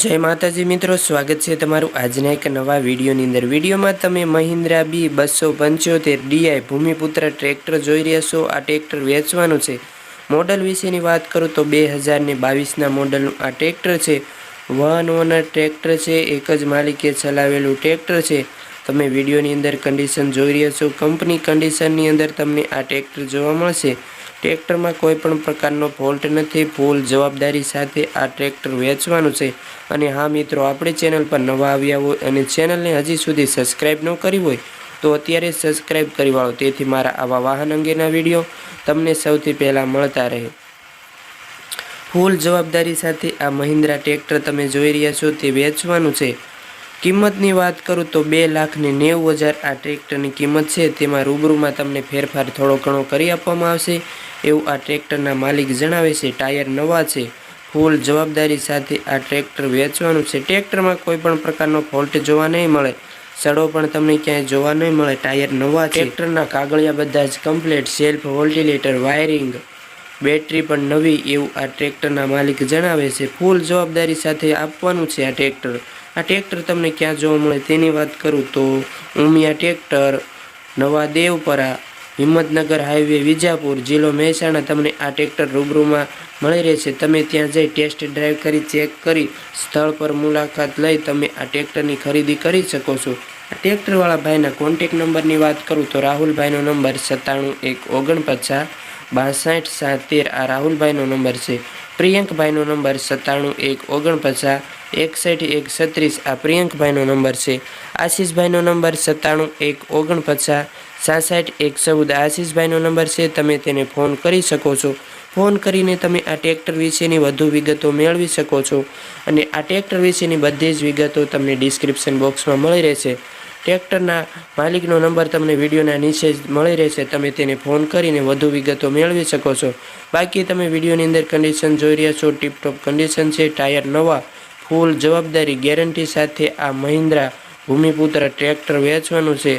જય માતાજી મિત્રો, સ્વાગત છે તમારું આજના એક નવા વિડીયોની અંદર. વિડીયોમાં તમે મહિન્દ્રા બી બસો પંચોતેર ડીઆઈ ભૂમિપુત્ર ટ્રેક્ટર જોઈ રહ્યા છો. આ ટ્રેક્ટર વેચવાનું છે. મોડલ વિશેની વાત કરું તો બે હજારને બાવીસના મોડલનું આ ટ્રેક્ટર છે. વન ઓનર ટ્રેક્ટર છે. એક જ માલિકે ચલાવેલું ટ્રેક્ટર છે. તમે વિડીયોની અંદર કન્ડિશન જોઈ રહ્યા છો. કંપની કન્ડિશનની અંદર તમને આ ટ્રેક્ટર જોવા મળશે. ટ્રેક્ટરમાં કોઈ પણ પ્રકારનો ફોલ્ટ નથી. ફૂલ જવાબદારી સાથે આ ટ્રેક્ટર વેચવાનું છે. અને હા મિત્રો, આપણી ચેનલ પર નવા આવ્યા હોય અને ચેનલને હજી સુધી સબસ્ક્રાઈબ ન કરી હોય, તો અત્યારે સબસ્ક્રાઈબ કરી વાળો. તેથી મારા આવા વાહન અંગેના વીડિયો તમને સૌથી પહેલાં મળતા રહે. ફૂલ જવાબદારી સાથે આ મહિન્દ્રા ટ્રેક્ટર તમે જોઈ રહ્યા છો, તે વેચવાનું છે. કિંમતની વાત કરું તો બે લાખ ને નેવું હજાર આ ટ્રેક્ટરની કિંમત છે. તેમાં રૂબરૂમાં તમને ફેરફાર થોડો ઘણો કરી આપવામાં આવશે. એવું આ ટ્રેક્ટરના માલિક જણાવે છે, ટાયર નવા છે. ફૂલ જવાબદારી સાથે આ ટ્રેક્ટર વેચવાનું છે. ટ્રેક્ટરમાં કોઈ પણ પ્રકારનો ફોલ્ટ જોવા નહીં મળે. સડો પણ તમને ક્યાંય જોવા નહીં મળે. ટાયર નવા ટ્રેક્ટરના કાગળિયા બધા જ કમ્પ્લીટ. સેલ્ફ વોલ્ટિલેટર, વાયરિંગ, બેટરી પણ નવી એવું આ ટ્રેક્ટરના માલિક જણાવે છે. ફૂલ જવાબદારી સાથે આપવાનું છે આ ટ્રેક્ટર. આ ટ્રેક્ટર તમને ક્યાં જોવા મળે તેની વાત કરું તો, ઉમિયા ટ્રેક્ટર, નવા દેવપરા હિંમતનગર હાઈવે, વિજાપુર જિલ્લો મહેસાણા તમને આ ટ્રેક્ટર રૂબરૂમાં મળી રહેશે. તમે ત્યાં જઈ ટેસ્ટ ડ્રાઈવ કરી, ચેક કરી, સ્થળ પર મુલાકાત લઈ તમે આ ટ્રેક્ટરની ખરીદી કરી શકો છો. આ ટ્રેક્ટરવાળા ભાઈના કોન્ટેક નંબરની વાત કરું તો રાહુલભાઈનો નંબર સત્તાણું એક ઓગણપચાસ બાસઠ સાત તેર આ રાહુલભાઈનો નંબર છે. પ્રિયંકભાઈનો નંબર સત્તાણું એક ઓગણપચાસ, એકસઠ એક છત્રીસ, આ પ્રિયંકભાઈનો નંબર છે. આશીષભાઈનો નંબર સત્તાણું એક ઓગણપચાસ, સાસઠ એક ચૌદ. આશીષભાઈનો નંબર છે, તમે તેને ફોન કરી શકો છો. ફોન કરીને તમે આ ટ્રેક્ટર વિશેની વધુ વિગતો મેળવી શકો છો. અને આ ટ્રેક્ટર વિશેની બધી જ વિગતો તમને ડિસ્ક્રિપ્શન બોક્સમાં મળી રહેશે. ટ્રેક્ટરના માલિકનો નંબર તમને વિડીયોના નીચે જ મળી રહેશે. તમે તેને ફોન કરીને વધુ વિગતો મેળવી શકો છો. બાકી તમે વિડીયોની અંદર કન્ડિશન જોઈ રહ્યા છો. ટીપટોપ કન્ડિશન છે. ટાયર નવા ફૂલ જવાબદારી ગેરંટી સાથે આ મહિન્દ્રા ભૂમિપુત્ર ટ્રેક્ટર વેચવાનું છે.